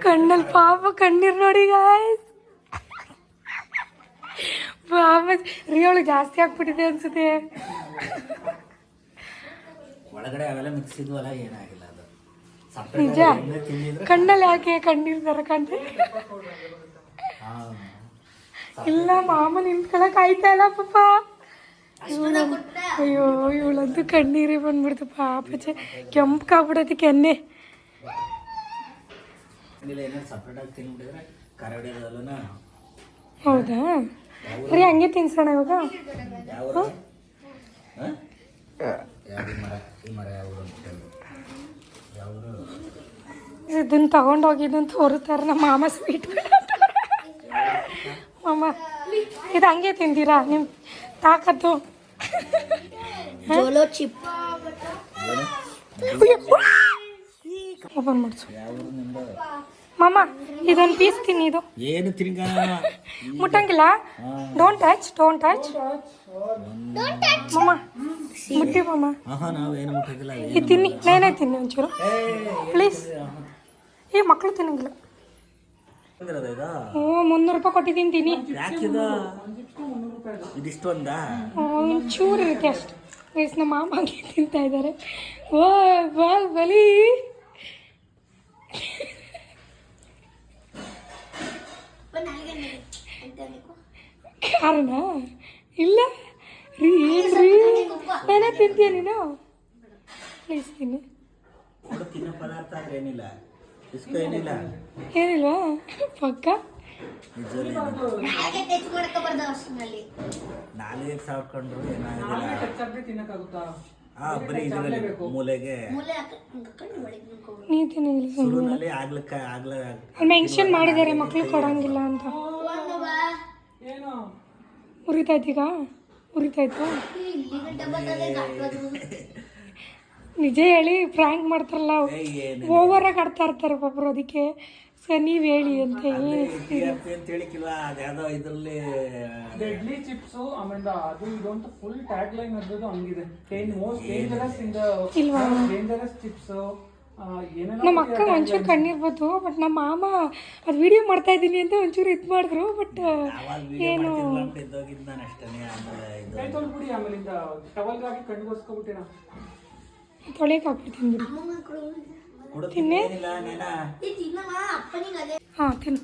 ಕಣ್ಣಲ್ಲಿ ಪಾಪ ಕಣ್ಣೀರ್ ನೋಡಿ ಗಾಯ್ಸ್ ಪಾಪ ರೀ ಅವಳು ಜಾಸ್ತಿ ಆಗ್ಬಿಟ್ಟಿದೆ ಅನ್ಸುತ್ತೆ. ಒಳಗಡೆ ಅವೆಲ್ಲ ಮಿಕ್ಸ್ ಇದ್ವಲ್ಲ, ಏನಾಗಿಲ್ಲ. ನಿಜ? ಕಣ್ಣಲ್ಲಿ ಯಾಕೆ ಕಣ್ಣೀರು ತರ ಕಾಣ್ತೆ ಹಾ ಇಲ್ಲ ಮಾಮ ನಿಂತ್ಕೊಳಕ್ ಆಯ್ತಾ ಇಲ್ಲ ಪಾಪ. ಅಯ್ಯೋ ಇವಳಂತೂ ಕಣ್ಣೀರೇ ಬಂದ್ಬಿಡ್ತು ಪಾಪಚೆ ಕೆಂಪಕ್ಕಾಗ್ಬಿಡತ್ತೆ ಕೆನ್ನೆ ಹೌದಾ? ರೀ ಹಂಗೆ ತಿನ್ಸೋಣ ಇವಾಗ? ಯಾವ ಯಾವ ಮರ ಈ ಮರ ಯಾವುದು ಅಂತ ಹೇಳಿ ಯಾವುದು ಇದನ್ನ ತಗೊಂಡೋಗಿದ್ದನ್ನು ತೋರುತ್ತಾರೆ ನಮ್ಮ ಮಾಮ ಸ್ವೀಟ್ ಮಾಮ ಇದು ಹಂಗೆ ತಿಂತೀರಾ ನಿಮ್ಮ ತಾಕತ್ತು? ಚಿಪ್. ಓಪನ್ ಮಾಡಿಸು ಮಾಮ ಇದೊಂದು ಪೀಸ್ ತಿನ್ನಿ ಇದು. ಏನು ತಿರ್ಗ ಮುಟ್ಟಂಗಿಲ್ಲ. ಡೋಂಟ್ ಟಚ್ ಡೋಂಟ್ ಟಚ್ ಮಾಮ ಮುಟ್ಟಿ ಮಾಮ. ಆಹಾ ನಾವು ಏನು ಮುಟ್ಟಂಗಿಲ್ಲ ಇದು ತಿನ್ನಿ ನೇನೇ ತಿನ್ನಿ ಒಂಚೂರು. ಪ್ಲೀಸ್ ಏ ಮಕ್ಕಳು ತಿನ್ನಂಗಿಲ್ಲ. ಹ್ಞೂ ಮುನ್ನೂರು ರೂಪಾಯಿ ಕೊಟ್ಟಿದ್ದೀನಿ ತಿನ್ನಿ. ಇದಿಷ್ಟೊಂದಾ? ಒಂಚೂರು ಇರುತ್ತೆ ಅಷ್ಟು. ಗೈಸ್ ನಮ್ಮ ಮಾಮ ಹಂಗೆ ತಿಂತಾ ಇದ್ದಾರೆ. ಓ ಬಾಲ್ ಬಲಿ. ಕಾರಣ? ಇಲ್ಲ. ರೀ ಏನ್ರಿ? ನಾನೇ ತಿಂತೀಯ ನೀನು? ಪ್ಲೀಸ್ ತಿನ್ನಿ. ನೋಡು ತಿನ್ನೋ ಪದಾರ್ಥ ಅಂದ್ರೆ ಏನಿಲ್ಲ. ಇಸ್ಕೋ ಏನಿಲ್ಲ. ಏನಿಲ್ವಾ? ಪಕ್ಕ? ನಾಲ್ಕು ಮಾಡಕ ಹಾ ಬರೀ ಇದರಲ್ಲಿ ಮೂಲೆಗೆ ಆಗ್ಲಕ್ಕ ಆಗ್ಲ ಮೆನ್ಷನ್ ಮಾಡಿದ್ದಾರೆ ಮಕ್ಳು ಕೊಡಂಗಿಲ್ಲ ಅಂತ. ಏನು? ಉರಿತಾಯ್ತು? ನಿಜ ಹೇಳಿ ಫ್ರ್ಯಾಂಕ್ ಮಾಡ್ತಾರಲ್ಲ ಏಯ್ ಏನು ಓವರ್ ಆಗಿ ಆಡ್ತಾ ಇರ್ತಾರೆ ಒಬ್ಬರು ಅದಕ್ಕೆ. ಸರ್ ನೀವು ಹೇಳಿ ಅಂತ ಅದ್ಯಾವ್ದೋ ಇದ್ರಲ್ಲಿ ಡೆಡ್ಲಿ ಚಿಪ್ಸ್ ಆಮೇಲೆ ಅದು ಇದು ಅಂತ ಫುಲ್ ಟ್ಯಾಗ್ ಲೈನ್ ಅದ್ರದ್ದು ಹಂಗಿದೆ most dangerous in? Dangerous chips ನಮ್ಮ ಅಕ್ಕ ಒಂಚೂರು ಕಣ್ಣಿರ್ಬೋದು ಬಟ್ ನಮ್ಮ ಮಾಮ ಅದು ವಿಡಿಯೋ ಮಾಡ್ತಾ ಇದ್ದೀನಿ ಅಂತ ಒಂಚೂರು ಇದು ಮಾಡಿದ್ರು ಬಟ್ ಏನು? ತೊಳೆಯಕ್ಕೆ ಹಾಕ್ಬಿಡ್ತೀನಿ ಬಿಡಿ. ಅಮ್ಮಂಗ ಕೊಡು ಕೊಡುತ್ತಿದ್ದೇನಿಲ್ಲ ನೇನಾ? ಈ ತಿನ್ನಮ್ಮ ಅಪ್ಪನಿಗೆ ಅದೇ. ಹಾಂ ತಿನ್ನು.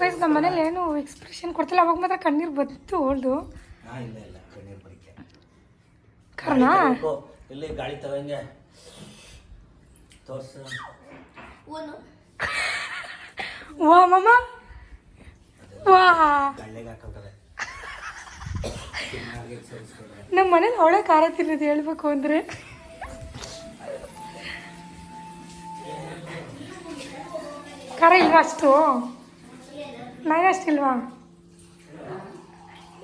ಗೈಸ್ ನಮ್ಮ ಮನೇಲಿ ಏನು ಎಕ್ಸ್ಪ್ರೆಷನ್ ಕೊಡ್ತಿಲ್ಲ ಅವಾಗ ಮಾತ್ರ ಕಣ್ಣೀರು ಬಂತು ಓಲ್ದು ಹಾ ಇಲ್ಲ ಇಲ್ಲ ಕಣ್ಣೀರ್ ಬರಿಕೆ. ಕಾರಣ? ಇಲ್ಲಿ ಗಾಳಿ ತಗೊಂಗೆ. ತೋರ್ಸು. ಒಂದು ವಾ ಮಮ್ಮ ವಾ. ಕಳ್ಳೆಗೆ ಹಾಕೋತಾರೆ. ಹಾಗೆ ಸೇರಿಸ್ಕೊಡ್ರೆ ನಮ್ಮ ಮನೇಲಿ ಅವಳೆ ಖಾರ ತಿನ್ನೋದು ಹೇಳ್ಬೇಕು ಅಂದರೆ. ಖಾರ ಇಲ್ವಾ ಅಷ್ಟು? ನಾನು ಅಷ್ಟಿಲ್ವಾ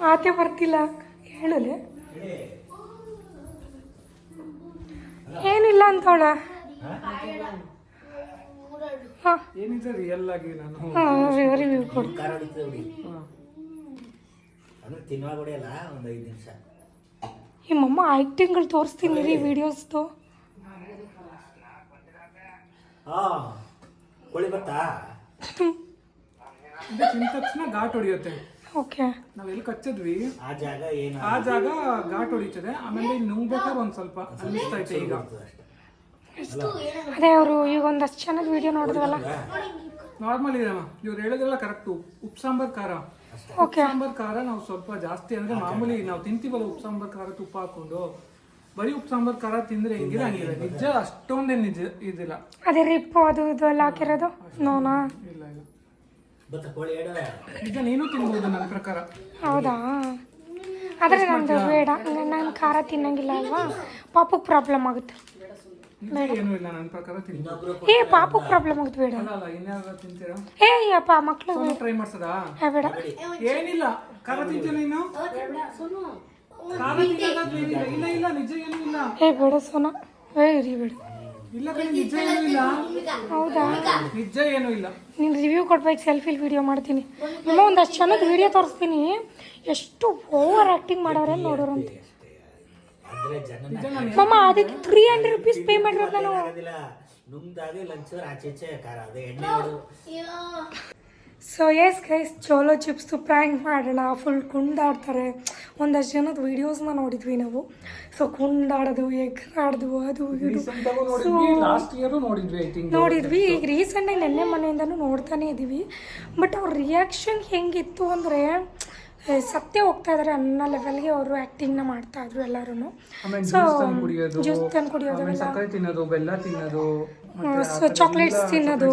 ಮಾತೇ ಬರ್ತಿಲ್ಲ. ಹೇಳಲೆ ಏನಿಲ್ಲ ಅಂತವಳ? ಹಾಂ. ಏನಿದೆ ರಿಯಲ್ ಆಗಿ ನಾನು. ಹಾಂ ರಿವ್ಯೂ ಕೊಡು. ಖಾರ ಹೊಡಿತದೆ ಬಿಡಿ. ಅಂದ್ರೆ ತಿನ್ನುವಾಗ ಹೊಡಿಯಲ್ಲ ಒಂದು ಐದು ನಿಮಿಷ. ಈ ಮಮ್ಮ ಆ್ಯಕ್ಟಿಂಗ್ಗಳು ತೋರಿಸ್ತೀನಿ ರೀ ವೀಡಿಯೋಸ್ದು ಹಾ. ಕೋಳಿ ಬತ್ತಾ ಇದು ತಿಂದ ತಕ್ಷಣ ಘಾಟ್ ಹೊಡಿಯುತ್ತೆ. ಓಕೆ. ನಾವೆಲ್ಲಿ ಕಚ್ಚಿದ್ವಿ? ಆ ಜಾಗ ಏನು ಆ ಜಾಗ ಘಾಟ್ ಹೊಡಿತದೆ. ಆಮೇಲೆ ನುಂಗ್ಬೇಕಾದ್ರೆ ಒಂದ್ ಸ್ವಲ್ಪ ಅನಿಸ್ತಾ ಐತೆ ಈಗ. ಅದೇ ಅವರು ಈಗ ಒಂದಷ್ಟು ಚೆನ್ನಾಗಿ ವಿಡಿಯೋ ನೋಡಿದ್ವಲ್ಲ. ನಾರ್ಮಲ್ ಇದೆ ಇವ್ರು ಹೇಳಿದ್ರಲ್ಲ ಕರೆಕ್ಟ್ ಉಪ್ಪು ಸಾಂಬಾರ್ ಖಾರ. ಓಕೆ. ಸಾಂಬಾರ್ ಖಾರ ನಾವು ಸ್ವಲ್ಪ ಜಾಸ್ತಿ ಅಂದ್ರೆ ಮಾಮೂಲಿ ನಾವು ತಿಂತೀವಲ್ಲ ಉಪ್ಪು ಸಾಂಬಾರ್ ಖಾರ ತುಪ್ಪ ಹಾಕೊಂಡು. ಬರೀ ಉಪ್ಪು ಸಾಂಬಾರ್ ಖಾರ ತಿಂದ್ರೆ ಹೆಂಗಿಲ್ಲ ಹಂಗಿದೆ. ನಿಜ ಅಷ್ಟೊಂದೇ ನಿಜ ಇದಿಲ್ಲ. ಅದೇ ರಿಪ್ಪು ಅದು ಇದು ಎಲ್ಲ ಹಾಕಿರೋದು? ನೋನಾ? ಇಲ್ಲ ಇಲ್ಲ. ನಿಜ ನೀನು ತಿನ್ಬೋದು ನನ್ನ ಪ್ರಕಾರ. ಹೌದಾ? ಆದರೆ ನಂದು ಬೇಡ. ನಾನು ಖಾರ ತಿನ್ನಂಗಿಲ್ಲ ಅಲ್ವಾ? ಪಾಪಕ್ಕೆ ಪ್ರಾಬ್ಲಮ್ ಆಗುತ್ತೆ. ನಿಜ ಏನೂ ಇಲ್ಲ ನನ್ನ ಪ್ರಕಾರ ತಿನ್ಬೋದು. ಏ ಪಾಪಕ್ಕೆ ಪ್ರಾಬ್ಲಮ್ ಆಗುತ್ತೆ ಬೇಡ. ಅಲ್ಲ ಅಲ್ಲ ಇನ್ಯಾರು ತಿಂತೀರಾ? ಏ ಅಪ್ಪ ಮಕ್ಕಳು ಟ್ರೈ ಮಾಡ್ಸದಾ? ಬೇಡ. ಏನಿಲ್ಲ. ಖಾರ ತಿಂತೀನಿ ನೀನು? ಇಲ್ಲ ಇಲ್ಲ ನಿಜ ಏನೂ ಇಲ್ಲ. ಏ ಬೇಡ ಸೋನಾ. ಏ ಇರಿ ಬೇಡ. ಇಲ್ಲ ಕಣೆ ನಿಜ ಏನೂ ಇಲ್ಲ. ಹೌದಾ? ನಿಜ ಏನೂ ಇಲ್ಲ. ನೀನು ರಿವ್ಯೂ ಕೊಡ್ಬೇಕು ಸೆಲ್ಫಿಲಿ ವಿಡಿಯೋ ಮಾಡ್ತೀನಿ. ಅಮ್ಮ ಒಂದಷ್ಟು ಚೆನ್ನಾಗಿ ವಿಡಿಯೋ ತೋರಿಸ್ತೀನಿ. ಎಷ್ಟು ಓವರ್ ಆ್ಯಕ್ಟಿಂಗ್ ಮಾಡೋರೆ ನೋಡೋರು ಅಂತ. ಅಂದ್ರೆ ಜನ ಮಮ್ಮ ಅದಕ್ಕೆ ತ್ರೀ ಹಂಡ್ರೆಡ್ ರುಪೀಸ್ ಪೇ ಮಾಡಿರೋದು ನಾನು ನುಂಗ್ದಾಗೆ ಲಂಚ್ ಆಚೆ ಆಚೆ ಕಾರ ಅದೇ ಎಣ್ಣೆ ಸೊ ಎಸ್ ಗೈಸ್ ಚೋಲೋ ಚಿಪ್ಸ್ದು ಪ್ರ್ಯಾಂಕ್ ಮಾಡೋಣ ಫುಲ್ ಕುಂಡಾಡ್ತಾರೆ. ಒಂದಷ್ಟು ಜನದ ವೀಡಿಯೋಸ್ನ ನೋಡಿದ್ವಿ ನಾವು. ಸೊ ಕುಂಡಾಡೋದು ಎಗ್ರಾಡ್ದು ಅದು ಇದು. ನೋಡಿದ್ವಿ ಈಗ ರೀಸೆಂಟಾಗಿ ನೆನ್ನೆ ಮನೆಯಿಂದನೂ ನೋಡ್ತಾನೆ ಇದ್ದೀವಿ ಬಟ್ ಅವ್ರ ರಿಯಾಕ್ಷನ್ ಹೆಂಗಿತ್ತು ಅಂದರೆ ಸತ್ಯ ಹೋಗ್ತಾ ಇದ್ದಾರೆ ಅನ್ನೋ ಲೆವೆಲ್ಗೆ ಅವರು ಆ್ಯಕ್ಟಿಂಗ್ನ ಮಾಡ್ತಾ ಇದ್ರು ಎಲ್ಲರೂ ಸೊ ಜ್ಯೂಸ್ ತಂದು ಕುಡಿಯೋದು ತಿನ್ನೋದು ಬೆಲ್ಲ ತಿನ್ನೋದು ಸೊ ಚಾಕ್ಲೇಟ್ಸ್ ತಿನ್ನೋದು.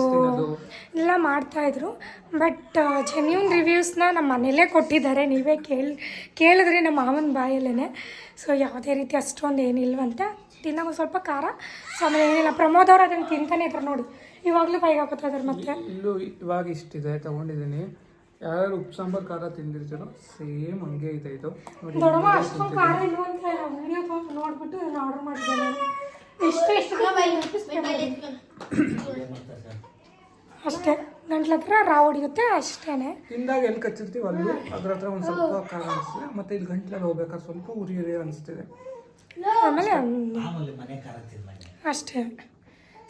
ಎಲ್ಲ ಮಾಡ್ತಾಯಿದ್ರು ಬಟ್ ಜೆನ್ಯೂನ್ ರಿವ್ಯೂಸ್ನ ನಮ್ಮ ಮನೇಲೇ ಕೊಟ್ಟಿದ್ದಾರೆ. ನೀವೇ ಕೇಳಿ ಕೇಳಿದ್ರೆ ನಮ್ಮ ಮಾವನ ಬಾಯಲ್ಲೇ ಸೊ ಯಾವುದೇ ರೀತಿ ಅಷ್ಟೊಂದು ಏನಿಲ್ವಂತೆ ತಿನ್ನೋದು ಸ್ವಲ್ಪ ಖಾರ. ಸೊ ಆಮೇಲೆ ಏನಿಲ್ಲ ಪ್ರಮೋದ್ ಅವ್ರು ಅದನ್ನು ತಿಂತಾನೆ ಇದ್ರು ನೋಡಿ. ಇವಾಗಲೂ ಬೈಗೆ ಹಾಕೋತಾ ಇದ್ದಾರೆ ಮತ್ತೆ. ಇಲ್ಲೂ ಇವಾಗ ಇಷ್ಟಿದೆ ತಗೊಂಡಿದ್ದೀನಿ. ಯಾರು ಉಪ್ಪು ಸಾಂಬಾರ್ ಖಾರ ತಿಂದಿರ್ತಾರೋ ಸೇಮ್ ಹಂಗೆ ಇದೆ ಇದು. ದೊಡ್ಡಮ್ಮ ಅಷ್ಟೊಂದು ಖಾರ ಇಲ್ವಂತ ವಿಡಿಯೋ ನೋಡ್ಬಿಟ್ಟು ನಾನು ಆರ್ಡರ್ ಮಾಡಿದ್ದೆ ನಾನು ಎಷ್ಟು ಎಷ್ಟು ಅಷ್ಟೇ. ಗಂಟ್ಲ ಹತ್ರ ರಾವ್ ಹೊಡಿಯುತ್ತೆ ಅಷ್ಟೇನೆ. ತಿಂದಾಗ ಎಲ್ಲಿ ಕಚ್ಚಿರ್ತೀವಿ ಅಲ್ಲಿ ಅದ್ರ ಹತ್ರ ಒಂದು ಸ್ವಲ್ಪ ಖಾರ ಅನಿಸ್ತದೆ ಮತ್ತೆ ಇಲ್ಲಿ ಗಂಟ್ಲಲ್ಲಿ ಹೋಗ್ಬೇಕಾದ್ರೆ ಸ್ವಲ್ಪ ಉರಿ ಉರಿ ಅನಿಸ್ತಿದೆ. ಆಮೇಲೆ ಅಷ್ಟೇ.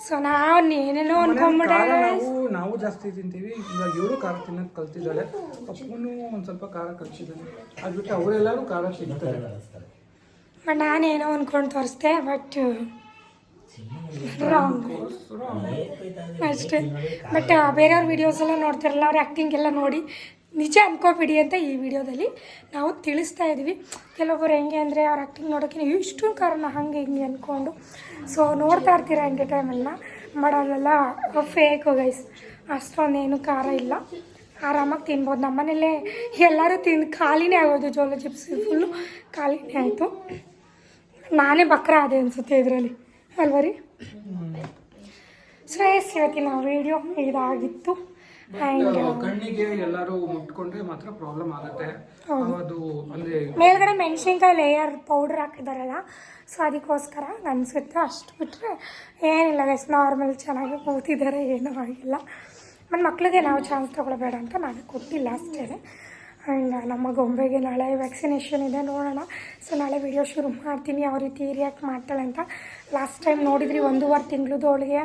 ಸೊ ನಾವು ನೀನೇನೋ ಅನ್ಕೊಂಬಿಟ್ಟೆ ನಾವು ನಾವು ಜಾಸ್ತಿ ತಿಂತೀವಿ. ಇವಾಗ ಇವರು ಖಾರ ತಿನ್ನೋದು ಕಲ್ತಿದ್ದಾಳೆ ಅಪ್ಪನು ಒಂದು ಸ್ವಲ್ಪ ಖಾರ ಕಲ್ಸಿದ್ದಾನೆ. ಅದು ಬಿಟ್ಟು ಅವರೆಲ್ಲರೂ ಖಾರ ತಿಂತಾರೆ. ಬಟ್ ನಾನೇನೋ ಅನ್ಕೊಂಡು ತೋರಿಸ್ದೆ ಬಟ್ ರಾಂಗ್ ಅಷ್ಟೇ. ಬಟ್ ಬೇರೆಯವ್ರ ವೀಡಿಯೋಸ್ ಎಲ್ಲ ನೋಡ್ತಿರಲ್ಲ ಅವ್ರ ಆ್ಯಕ್ಟಿಂಗ್ ಎಲ್ಲ ನೋಡಿ ನಿಜ ಅನ್ಕೋಬೇಡಿ ಅಂತ ಈ ವಿಡಿಯೋದಲ್ಲಿ ನಾವು ತಿಳಿಸ್ತಾ ಇದ್ವಿ ಕೆಲವೊಬ್ಬರು ಹೆಂಗೆ ಅಂದರೆ ಅವ್ರ ಆ್ಯಕ್ಟಿಂಗ್ ನೋಡೋಕೆ ನೀವು ಇಷ್ಟು ಕಾರಣ ಹಂಗೆ ಹಿಂಗೆ ಅಂದ್ಕೊಂಡು ಸೊ ನೋಡ್ತಾ ಇರ್ತೀರ ಟೈಮಲ್ಲ ಮಾಡೋದೆಲ್ಲ ಫೇಕು ಗೈಸ್ ಅಷ್ಟೊಂದೇನು ಖಾರ ಇಲ್ಲ. ಆರಾಮಾಗಿ ತಿನ್ಬೋದು. ನಮ್ಮನೇಲೇ ಎಲ್ಲರೂ ತಿಂದು ಖಾಲಿನೇ ಆಗೋದು. ಜೋಳ ಚಿಪ್ಸ್ ಫುಲ್ಲು ಖಾಲಿನೇ ಆಯಿತು. ನಾನೇ ಬಕ್ರ ಅದೇ ಅನಿಸುತ್ತೆ ಇದರಲ್ಲಿ. ಅಲ್ವರಿ ಸೊ ಎಸ್ ಇವತ್ತಿನ ವೀಡಿಯೋ ಇದಾಗಿತ್ತು. ಕಣ್ಣಿಗೆ ಎಲ್ಲರೂ ಮುಟ್ಕೊಂಡ್ರೆ ಮಾತ್ರ ಪ್ರಾಬ್ಲಮ್ ಆಗುತ್ತೆ. ಅದು ಅಂದ್ರೆ ಮೇಲ್ಗಡೆ ಮೆಣಸಿನ್ಕಾಯಿ ಲೇಯರ್ ಪೌಡರ್ ಹಾಕಿದಾರಲ್ಲ ಸೊ ಅದಕ್ಕೋಸ್ಕರ ಅನ್ಸುತ್ತೆ ಅಷ್ಟು ಬಿಟ್ಟರೆ ಏನಿಲ್ಲ ಗೈಸ್ ನಾರ್ಮಲ್ ಚೆನ್ನಾಗಿ ಕೂತಿದ್ದಾರೆ ಏನೂ ಆಗಿಲ್ಲ. ನನ್ನ ಮಕ್ಕಳಿಗೆ ನಾವು ಚಾನ್ಸ್ ತೊಗೊಳ್ಬೇಡ ಅಂತ ನಾನು ಕೊಟ್ಟಿಲ್ಲ ಅಷ್ಟೇ ಆ್ಯಂಡ್ ನಮ್ಮ ಗೊಂಬೆಗೆ ನಾಳೆ ವ್ಯಾಕ್ಸಿನೇಷನ್ ಇದೆ ನೋಡೋಣ. ಸೊ ನಾಳೆ ವಿಡಿಯೋ ಶುರು ಮಾಡ್ತೀನಿ ಯಾವ ರೀತಿ ರಿಯಾಕ್ಟ್ ಮಾಡ್ತಾಳೆ ಅಂತ. ಲಾಸ್ಟ್ ಟೈಮ್ ನೋಡಿದ್ರಿ ಒಂದೂವರೆ ತಿಂಗಳದ್ದು ಅವಳಿಗೆ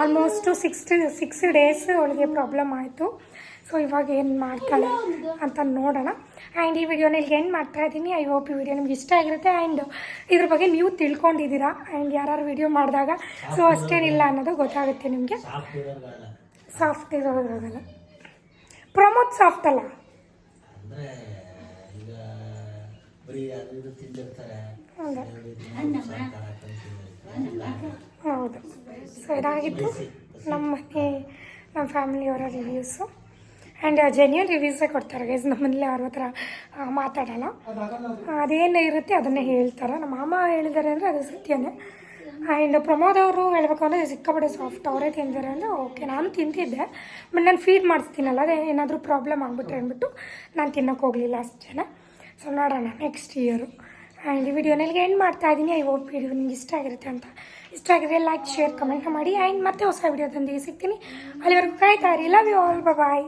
ಆಲ್ಮೋಸ್ಟು ಸಿಕ್ಸ್ ಸಿಕ್ಸ್ ಡೇಸ್ ಅವಳಿಗೆ ಪ್ರಾಬ್ಲಮ್ ಆಯಿತು. ಸೊ ಇವಾಗ ಏನು ಮಾಡ್ತಾಳೆ ಅಂತ ನೋಡೋಣ. ಆ್ಯಂಡ್ ಈ ವಿಡಿಯೋನ ಇಲ್ಲಿಗೆ ಏನು ಮಾಡ್ತಾ ಇದ್ದೀನಿ ಐ ಹೋಪ್ ಈ ವಿಡಿಯೋ ನಿಮ್ಗೆ ಇಷ್ಟ ಆಗಿರುತ್ತೆ. ಆ್ಯಂಡ್ ಇದ್ರ ಬಗ್ಗೆ ನೀವು ತಿಳ್ಕೊಂಡಿದ್ದೀರಾ? ಆ್ಯಂಡ್ ಯಾರು ವಿಡಿಯೋ ಮಾಡಿದಾಗ? ಸೊ ಅಷ್ಟೇನಿಲ್ಲ ಅನ್ನೋದು ಗೊತ್ತಾಗುತ್ತೆ ನಿಮಗೆ. ಸಾಫ್ಟ್ ಇರೋದಾಗಲ್ಲ ಪ್ರಮೋದ್ ಸಾಫ್ಟ್ ಅಲ್ಲ? ಅಂದ್ರೆ ಈಗ ಬರೀ ಅದು ಇದು ತಿಂದಿರ್ತಾರೆ. ಹೌದಾ. ಸೊ ಇದಾಗಿತ್ತು ನಮ್ಮ ಮನೆ ನಮ್ಮ ಫ್ಯಾಮಿಲಿಯವರ ರಿವ್ಯೂಸು ಆ್ಯಂಡ್ ಜೆನ್ಯೂನ್ ರಿವ್ಯೂಸೇ ಕೊಡ್ತಾರೆ ಗೈಸ್ ನಮ್ಮಲ್ಲಿ ಅವ್ರ ಹತ್ರ ಮಾತಾಡೋಣ ಮಾತಾಡಲ್ಲ. ಅದೇನು ಇರುತ್ತೆ ಅದನ್ನೇ ಹೇಳ್ತಾರೆ. ನಮ್ಮ ಮಾಮ ಹೇಳಿದ್ದಾರೆ ಅಂದರೆ ಅದು ಸತ್ಯನೇ. ಆ್ಯಂಡ್ ಪ್ರಮೋದ್ ಅವರು ಹೇಳ್ಬೇಕು ಅಂದರೆ ಸಿಕ್ಕಾಪಟ್ಟೆ ಸಾಫ್ಟ್ ಅವರೇ ತಿಂತಾರೆ ಅಂದರೆ ಓಕೆ ನಾನು ತಿಂತಿದ್ದೆ. ಬಟ್ ನಾನು ಫೀಡ್ ಮಾಡಿಸ್ತೀನಲ್ಲ, ಅದೇ ಏನಾದರೂ ಪ್ರಾಬ್ಲಮ್ ಆಗಿಬಿಟ್ರೆ ಅಂದ್ಬಿಟ್ಟು ನಾನು ತಿನ್ನೋಕೆ ಹೋಗಲಿಲ್ಲ ಜನ. ಸೊ ನೋಡೋಣ ನೆಕ್ಸ್ಟ್ ಇಯರು ಆ್ಯಂಡ್ ಈ ವಿಡಿಯೋನಲ್ಲಿ ಎಂಡ್ ಮಾಡ್ತಾ ಇದ್ದೀನಿ. ಐ ಹೋಪ್ ವಿಡಿಯೋ ನಿಮ್ಗೆ ಇಷ್ಟ ಆಗಿರುತ್ತೆ ಅಂತ. ಇಷ್ಟ ಆಗಿದ್ರೆ ಲೈಕ್ ಶೇರ್ ಕಮೆಂಟ್ ಮಾಡಿ ಆ್ಯಂಡ್ ಮತ್ತೆ ಹೊಸ ವಿಡಿಯೋದೊಂದಿಗೆ ಸಿಗ್ತೀನಿ. ಅಲ್ಲಿವರೆಗೂ ಕಾಯ್ತಾ ಇರಿ. Love you all bye